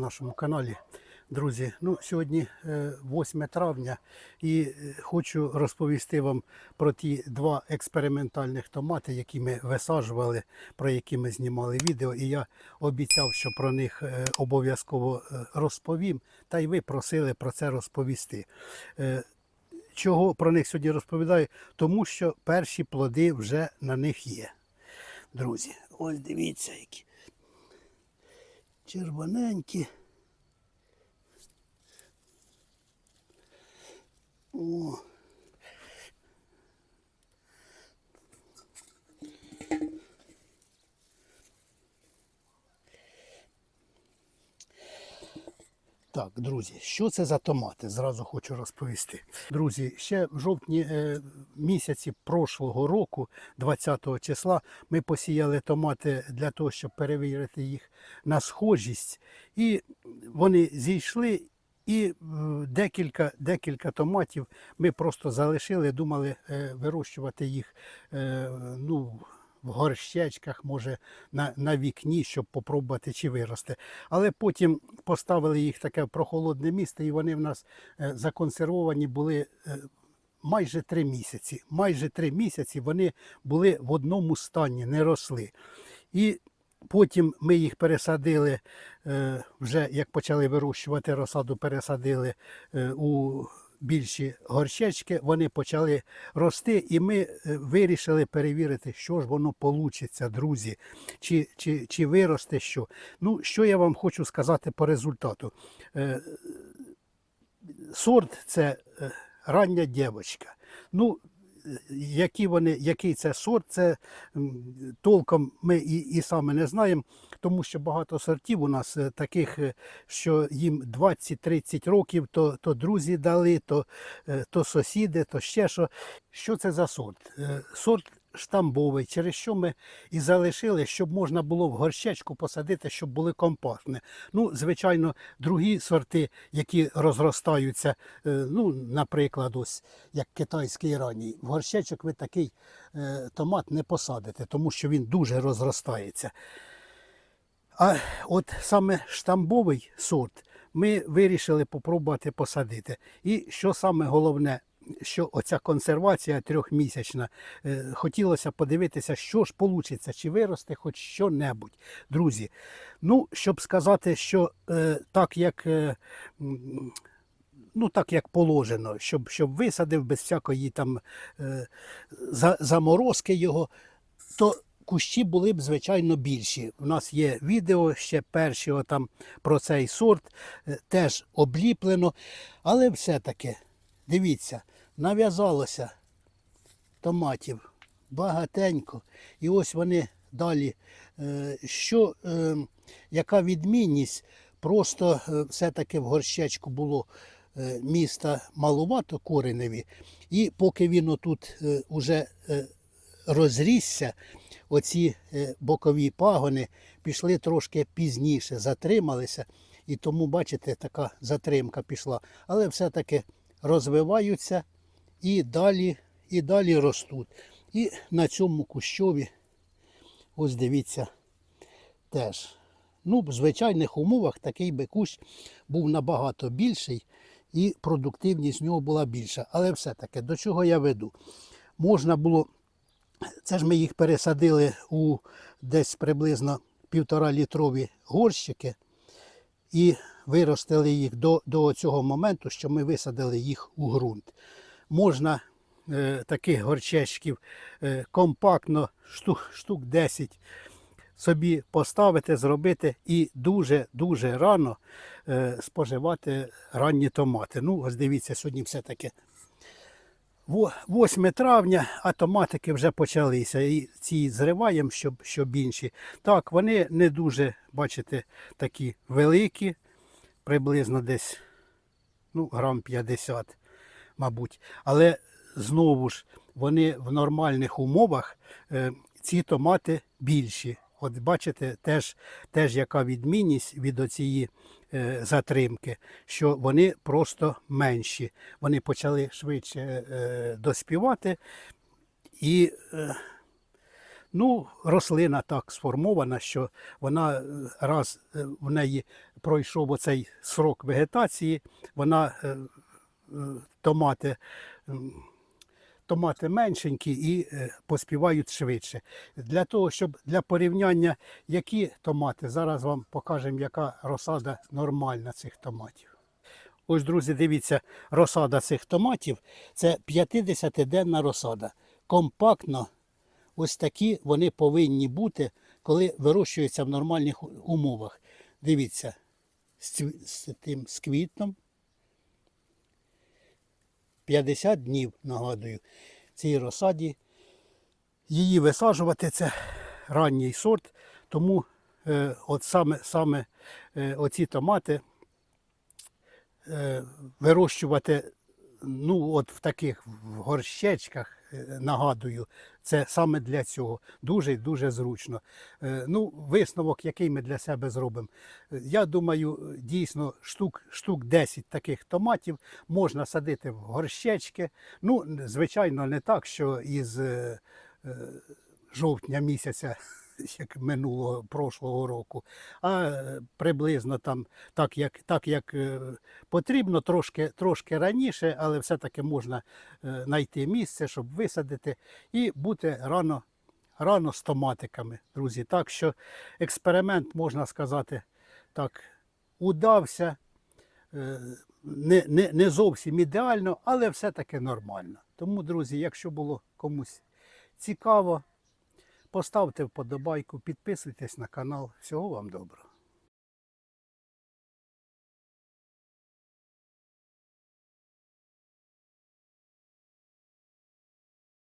нашому каналі. Друзі, ну сьогодні е, 8 травня і е, хочу розповісти вам про ті два експериментальних томати, які ми висаджували, про які ми знімали відео. І я обіцяв, що про них е, обов'язково е, розповім. Та й ви просили про це розповісти. Е, Чого про них сьогодні розповідаю? Тому що перші плоди вже на них є. Друзі, ось дивіться, які червоненькі. О. Так, друзі, що це за томати? Зразу хочу розповісти. Друзі, ще в жовтні е, місяці прошлого року, 20 числа, ми посіяли томати для того, щоб перевірити їх на схожість. І вони зійшли. І е, декілька, декілька томатів ми просто залишили, думали е, вирощувати їх ну, в горщечках, може на, на вікні, щоб попробувати, чи виросте. Але потім поставили їх таке в прохолодне місце, і вони в нас е, законсервовані були е, майже три місяці. Майже три місяці вони були в одному стані, не росли. І Потім ми їх пересадили, е, вже як почали вирощувати розсаду, пересадили у більші горщечки, вони почали рости, і ми е, вирішили перевірити, що ж воно получиться, друзі, чи, чи, чи виросте що. Ну, що я вам хочу сказати по результату. Е, Сорт це е, рання дівчинка. Ну, які вони, який це сорт, це толком ми і, і саме не знаємо, тому що багато сортів у нас е, таких, е, що їм 20-30 років, то, то друзі дали, то, е, то сусіди, то ще що. Що це за сорт? Сорт штамбовий, через що ми і залишили, щоб можна було в горщечку посадити, щоб були компактні. Ну, звичайно, другі сорти, які розростаються, е, ну, наприклад, ось як китайський ранній, в горщечок ви такий е, томат не посадите, тому що він дуже розростається. А от саме штамбовий сорт ми вирішили попробувати посадити. І що саме головне, що оця консервація трьохмісячна, е, хотілося подивитися, що ж вийде, чи виросте хоч що-небудь. Друзі, ну, щоб сказати, що е, так як. Е, Ну, так як положено, щоб, щоб висадив без всякої там заморозки його, то кущі були б, звичайно, більші. У нас є відео ще перші там про цей сорт, теж обліплено. Але все-таки, дивіться, нав'язалося томатів багатенько. І ось вони далі. Е, Що, е, яка відмінність? Просто е, все-таки в горщечку було міста малувато кореневі. І поки він отут уже розрісся, оці бокові пагони пішли трошки пізніше, затрималися. І тому, бачите, така затримка пішла. Але все-таки розвиваються і далі, і далі ростуть. І на цьому кущові, ось дивіться, теж. Ну, в звичайних умовах такий би кущ був набагато більший і продуктивність в нього була більша. Але все-таки до чого я веду? Можна було, це ж ми їх пересадили у десь приблизно півтора літрові горщики і виростили їх до, до цього моменту, що ми висадили їх у ґрунт. Можна е, таких горчечків е, компактно, штук, штук 10 собі поставити, зробити і дуже-дуже рано е, споживати ранні томати. Ну, ось дивіться, сьогодні все-таки 8 травня, а томатики вже почалися. І ці зриваємо, щоб, щоб інші. Так, вони не дуже, бачите, такі великі, приблизно десь ну, грам 50, мабуть. Але знову ж вони в нормальних умовах е, ці томати більші. От бачите, теж, теж яка відмінність від оцієї е, затримки, що вони просто менші. Вони почали швидше е, доспівати. І е, Ну, рослина так сформована, що вона е, раз е, в неї пройшов оцей срок вегетації, вона е, е, томати, томати меншенькі і е, поспівають швидше. Для того, щоб для порівняння, які томати, зараз вам покажемо, яка розсада нормальна цих томатів. Ось, друзі, дивіться, розсада цих томатів це 50-денна розсада. Компактно, ось такі вони повинні бути, коли вирощуються в нормальних умовах. Дивіться, з, тим з квітном 50 днів, нагадую, цій розсаді. Її висаджувати це ранній сорт, тому е, от саме, саме е, оці томати е, вирощувати ну, от в таких в горщечках, нагадую, це саме для цього. Дуже і дуже зручно. Е, Ну, висновок, який ми для себе зробимо. Я думаю, дійсно штук, штук 10 таких томатів можна садити в горщечки. Ну, звичайно, не так, що із е, е, жовтня місяця. Як минулого прошлого року, а е, приблизно там так, як, так, як е, потрібно, трошки, трошки раніше, але все-таки можна е, знайти місце, щоб висадити і бути рано, рано з томатиками, друзі. Так що експеримент, можна сказати, так, удався. Не, не, не зовсім ідеально, але все-таки нормально. Тому, друзі, якщо було комусь цікаво, поставте вподобайку, підписуйтесь на канал. Всього вам доброго.